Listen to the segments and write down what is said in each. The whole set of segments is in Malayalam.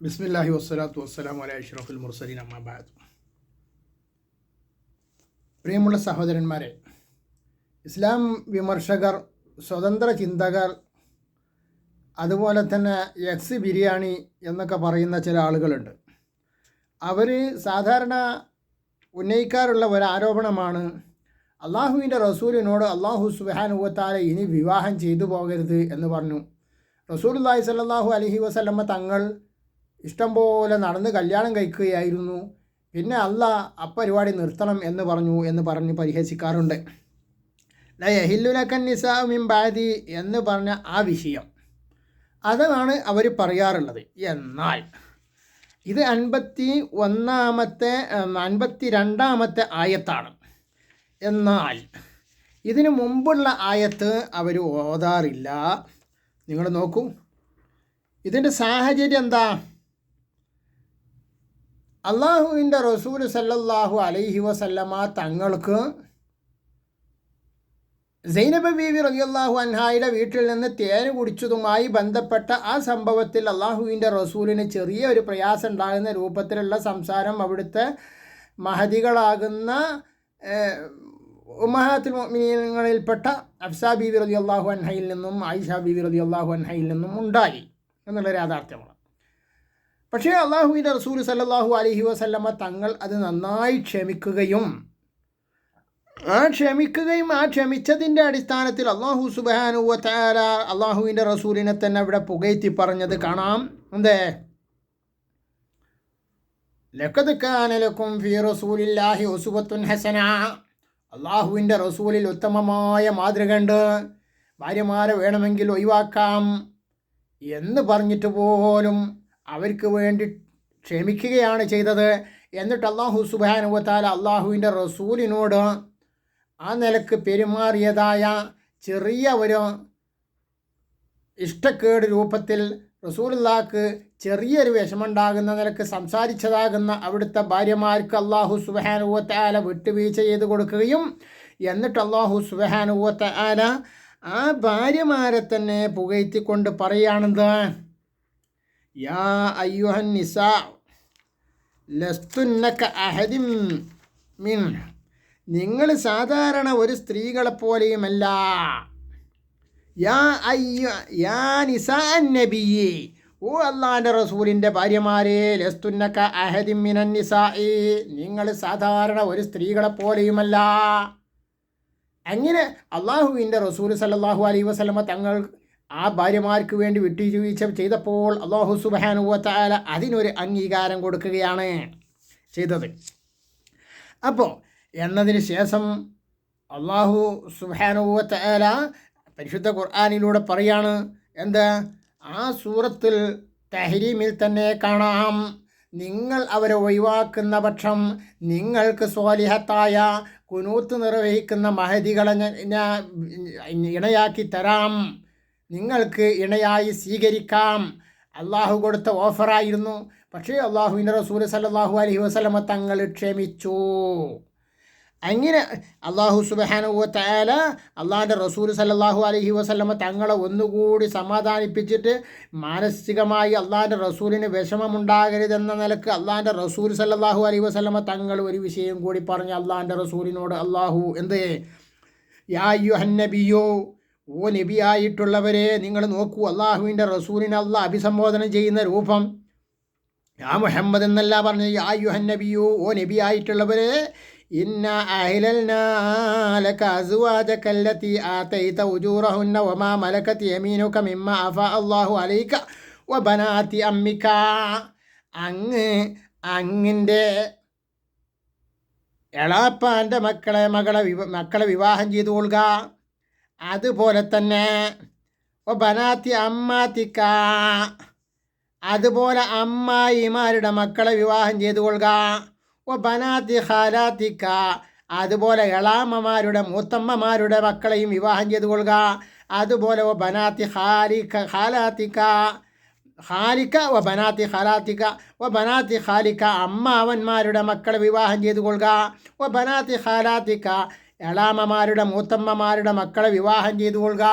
ബിസ്മില്ലാഹി വസ്സലാത്തു വസ്സലാം അല അഷ്റഫുൽ മുർസലീൻ അമ്മാബാദ് പ്രിയമുള്ള സഹോദരന്മാരെ ഇസ്ലാം വിമർശകർ സ്വതന്ത്ര ചിന്തകർ അതുപോലെ തന്നെ എക്സ് ബിരിയാണി എന്നൊക്കെ പറയുന്ന ചില ആളുകളുണ്ട്. അവർ സാധാരണ ഉന്നയിക്കാറുള്ള ഒരു ആരോപണമാണ് അള്ളാഹുവിന്റെ റസൂലിനോട് അള്ളാഹു സുബാനുവത്താലെ ഇനി വിവാഹം ചെയ്തു പോകരുത് എന്ന് പറഞ്ഞു. റസൂലുല്ലാഹി സല്ലാഹു അലഹി വസല്ലമ്മ തങ്ങൾ ഇഷ്ടം പോലെ നടന്ന് കല്യാണം കഴിക്കുകയായിരുന്നു. പിന്നെ അല്ല അപ്പരിപാടി നിർത്തണം എന്ന് പറഞ്ഞു എന്ന് പറഞ്ഞ് പരിഹസിക്കാറുണ്ട്. ലയഹില്ലുലക്കൻ നിസാമിൻ എന്ന് പറഞ്ഞ ആ വിഷയം. അതാണ് അവർ പറയാറുള്ളത്. എന്നാൽ ഇത് അൻപത്തി ഒന്നാമത്തെ അൻപത്തി രണ്ടാമത്തെ ആയത്താണ്. എന്നാൽ ഇതിന് മുമ്പുള്ള ആയത്ത് അവർ ഓതാറില്ല. നിങ്ങൾ നോക്കൂ. ഇതിന്റെ സാഹചര്യം എന്താ? അള്ളാഹുവിന്റെ റസൂൽ സല്ലല്ലാഹു അലൈഹി വസല്ലമ തങ്ങൾക്ക് സൈനബ ബീവി റളിയല്ലാഹു അൻഹായുടെ വീട്ടിൽ നിന്ന് തേന് കുടിച്ചതുമായി ബന്ധപ്പെട്ട ആ സംഭവത്തിൽ അള്ളാഹുവിന്റെ റസൂലിന് ചെറിയ ഒരു പ്രയാസം ഉണ്ടാകുന്ന രൂപത്തിലുള്ള സംസാരം അവിടുത്തെ മഹതികളാകുന്ന ഉമ്മഹാത്തുൽ മോമിനിയങ്ങളിൽപ്പെട്ട അഫ്സാ റബി അള്ളാഹു അൻഹയിൽ നിന്നും ആയിഷ ബീവി അള്ളാഹു അൻഹയിൽ നിന്നും ഉണ്ടായി എന്നുള്ള യാഥാർത്ഥ്യമാണ്. പക്ഷേ അള്ളാഹുവിന്റെ റസൂൽ സല്ലാഹു അലഹി വസല്ലമ്മ തങ്ങൾ അത് നന്നായി ക്ഷമിക്കുകയും ആ ക്ഷമിക്കുകയും ആ ക്ഷമിച്ചതിന്റെ അടിസ്ഥാനത്തിൽ അള്ളാഹു സുബാനുവ താര അള്ളാഹുവിന്റെ റസൂലിനെ തന്നെ അവിടെ പുകയത്തി പറഞ്ഞത് കാണാം. എന്തേ? ലക്കത് കാനലക്കും ഫി റസൂലില്ലാഹി ഉസുബത്തുൻ ഹസന. അള്ളാഹുവിന്റെ റസൂലിൽ ഉത്തമമായ മാതൃകയുണ്ട്. ഭാര്യമാരെ വേണമെങ്കിൽ ഒഴിവാക്കാം എന്ന് പറഞ്ഞിട്ട് പോലും അവർക്ക് വേണ്ടി ക്ഷമിക്കുകയാണ് ചെയ്തത്. എന്നിട്ട് അള്ളാഹു സുബാനുവത്താൽ അള്ളാഹുവിന്റെ റസൂലിനോട് ആ നിലയ്ക്ക് പെരുമാറിയതായ ചെറിയ ഒരു ഇഷ്ടക്കേട് രൂപത്തിൽ റസൂലുള്ളാക്ക് ചെറിയൊരു വിഷമുണ്ടാകുന്ന നിലയ്ക്ക് സംസാരിച്ചതാകുന്ന അവിടുത്തെ ഭാര്യമാർക്ക് അള്ളാഹു സുബഹാനുവത്താല വിട്ടുവീഴ്ച ചെയ്ത് കൊടുക്കുകയും എന്നിട്ട് അള്ളാഹു സുബഹാനുവത്താല ആ ഭാര്യമാരെ തന്നെ പുകഴ്ത്തിക്കൊണ്ട് പറയുകയാണെന്ത്? യാ أيها النساء ലസ്തുന്നക്ക അഹദിം മിൻ നിങ്ങൾ സാധാരണ ഒരു സ്ത്രീകളെപ്പോലെയുമല്ല യാ അയ്യ യാ നിസാ നബിയെ ഓ അള്ളാന്റെ റസൂലിന്റെ ഭാര്യമാരെ ലസ്തുന്നക്ക അഹദിം മിനൻ നിസായി നിങ്ങൾ സാധാരണ ഒരു സ്ത്രീകളെ പോലെയുമല്ല. അങ്ങനെ അള്ളാഹുവിന്റെ റസൂൽ സല്ലാഹു അലൈ വസ്ലമ തങ്ങൾ ആ ഭാര്യമാർക്ക് വേണ്ടി വിട്ടുവീഴ്ച ചെയ്തപ്പോൾ അള്ളാഹു സുബാനുവത്താല അതിനൊരു അംഗീകാരം കൊടുക്കുകയാണ് ചെയ്തത്. അപ്പോൾ എന്നതിന് ശേഷം അള്ളാഹു സുബാനുവത്താല പരിശുദ്ധ ഖുർആാനിലൂടെ പറയാണ് എന്താ? ആ സൂറത്തിൽ തഹരീമിൽ തന്നെ കാണാം നിങ്ങൾ അവരെ ഒഴിവാക്കുന്ന പക്ഷം നിങ്ങൾക്ക് സ്വാലിഹത്തായ കുനൂത്ത് നിർവഹിക്കുന്ന മഹതികളെ ഇണയാക്കി തരാം. നിങ്ങൾക്ക് ഇണയായി സ്വീകരിക്കാം. അള്ളാഹു കൊടുത്ത ഓഫറായിരുന്നു. പക്ഷേ അള്ളാഹുവിന്റെ റസൂൽ സല്ലാഹു അലഹി വസ്ലമ തങ്ങൾ ക്ഷമിച്ചു. അങ്ങനെ അള്ളാഹു സുബാനുവ താല അള്ളാഹിന്റെ റസൂൽ സല്ലാഹു അലഹി വസ്ലമ തങ്ങളെ ഒന്നുകൂടി സമാധാനിപ്പിച്ചിട്ട് മാനസികമായി അള്ളാഹിന്റെ റസൂലിന് വിഷമമുണ്ടാകരുതെന്ന നിലയ്ക്ക് അള്ളാഹിന്റെ റസൂൽ സല്ലാഹു അലഹി വസ്ലമ തങ്ങൾ ഒരു വിഷയം കൂടി പറഞ്ഞു അള്ളാഹിന്റെ റസൂലിനോട് അള്ളാഹു എന്ത്? യാ യു ഹന്നബിയോ ഓ നബിയായിട്ടുള്ളവരെ നിങ്ങൾ നോക്കൂ അള്ളാഹുവിന്റെ റസൂലിനെ അള്ളാഹ് അഭിസംബോധന ചെയ്യുന്ന രൂപം. യാ മുഹമ്മദ് എന്നല്ല പറഞ്ഞ യാ യുഹൻ നബിയു ഓ നബി ആയിട്ടുള്ളവരെ ഇന്ന അഹിലൽനാലി ആതൈത വമാ മലക്കത്ത് യമീനുക മിമ്മ അഫ അള്ളാഹു അലൈക്ക ഒ ബനാത്തി അമ്മിക്ക അങ്ങ് അങ്ങിന്റെ എളാപ്പാന്റെ മക്കളെ മകളെ വിവ മക്കളെ വിവാഹം ചെയ്തു കൊള്ളുക. അതുപോലെ തന്നെ ഓ ബനാത്തി അമ്മാത്തിക്ക അതുപോലെ അമ്മായിമാരുടെ മക്കളെ വിവാഹം ചെയ്തു കൊള്ളുക ഓ ബനാത്തി ഹാലാത്തിക്ക അതുപോലെ എളാമ്മമാരുടെ മൂത്തമ്മമാരുടെ മക്കളെയും വിവാഹം ചെയ്തു കൊള്ളുക അതുപോലെ ഓ ബനാത്തി ഹാലിക്ക ഹാലാത്തിക്ക ഹാലിക്ക ഓ ബനാത്തി ഹാലാത്തിക്ക ഓ ബനാത്തി ഹാലിക്ക അമ്മാവന്മാരുടെ മക്കളെ വിവാഹം ചെയ്തു കൊള്ളുക ഓ ബനാത്തി ഹാലാത്തിക്ക എളാമ്മമാരുടെ മൂത്തമ്മമാരുടെ മക്കളെ വിവാഹം ചെയ്തു കൊള്ളുക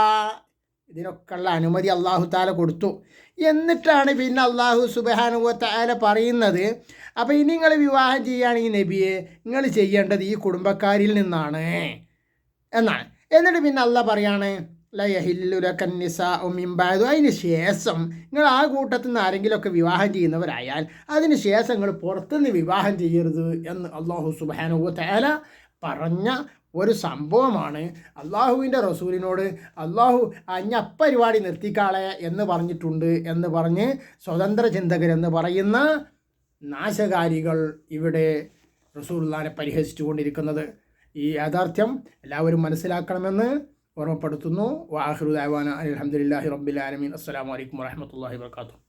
ഇതിനൊക്കെയുള്ള അനുമതി അള്ളാഹു താല കൊടുത്തു. എന്നിട്ടാണ് പിന്നെ അള്ളാഹു സുബാനുവത്തായ പറയുന്നത് അപ്പോൾ ഇനി നിങ്ങൾ വിവാഹം ചെയ്യുകയാണെങ്കിൽ നബിയെ നിങ്ങൾ ചെയ്യേണ്ടത് ഈ കുടുംബക്കാരിൽ നിന്നാണ്. എന്നാണ്. എന്നിട്ട് പിന്നെ അല്ല പറയാണ് ലയഹില്ലുലക്കന്നിസാമിമ്പായതു അതിന് ശേഷം നിങ്ങൾ ആ കൂട്ടത്തിൽ നിന്ന് ആരെങ്കിലുമൊക്കെ വിവാഹം ചെയ്യുന്നവരായാൽ അതിന് ശേഷം നിങ്ങൾ പുറത്തുനിന്ന് വിവാഹം ചെയ്യരുത് എന്ന് അള്ളാഹു സുബാനുവ പറഞ്ഞ ഒരു സംഭവമാണ്. അള്ളാഹുവിന്റെ റസൂലിനോട് അള്ളാഹു അഞ്ഞപ്പരിപാടി നിർത്തിക്കാളെ എന്ന് പറഞ്ഞിട്ടുണ്ട് എന്ന് പറഞ്ഞ് സ്വതന്ത്ര ചിന്തകരെന്ന് പറയുന്ന നാശകാരികൾ ഇവിടെ റസൂൽദാനെ പരിഹസിച്ചുകൊണ്ടിരിക്കുന്നത്. ഈ യാഥാർത്ഥ്യം എല്ലാവരും മനസ്സിലാക്കണമെന്ന് ഓർമ്മപ്പെടുത്തുന്നു. വാഹുദാവാന അലഹമുല്ലാഹി റബ്ബിലാലമീൻ അസ്സാം വലൈക്കും വാഹമത്തല്ലാഹി വർക്കാത്തു